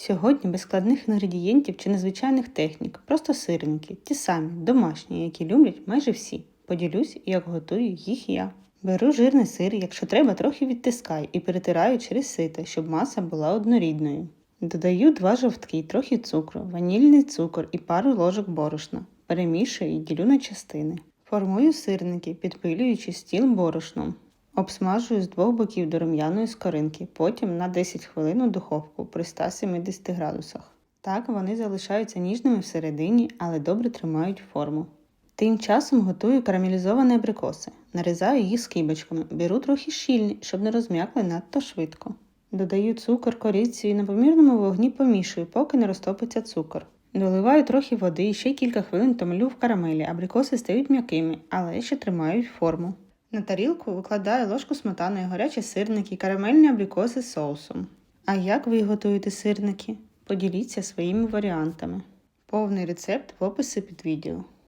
Сьогодні без складних інгредієнтів чи незвичайних технік, просто сирники, ті самі, домашні, які люблять майже всі. Поділюсь, як готую їх я. Беру жирний сир, якщо треба, трохи відтискаю і перетираю через сито, щоб маса була однорідною. Додаю два жовтки, трохи цукру, ванільний цукор і пару ложок борошна. Перемішую і ділю на частини. Формую сирники, підпилюючи стіл борошном. Обсмажую з двох боків до рум'яної скоринки, потім на 10 хвилин у духовку при 170 градусах. Так вони залишаються ніжними всередині, але добре тримають форму. Тим часом готую карамелізовані абрикоси. Нарізаю їх скибочками, беру трохи щільні, щоб не розм'якли надто швидко. Додаю цукор, корицю і на помірному вогні помішую, поки не розтопиться цукор. Доливаю трохи води і ще кілька хвилин томлю в карамелі. Абрикоси стають м'якими, але ще тримають форму. На тарілку викладаю ложку сметани, гарячі сирники, карамельні абрикоси з соусом. А як ви готуєте сирники? Поділіться своїми варіантами. Повний рецепт в описі під відео.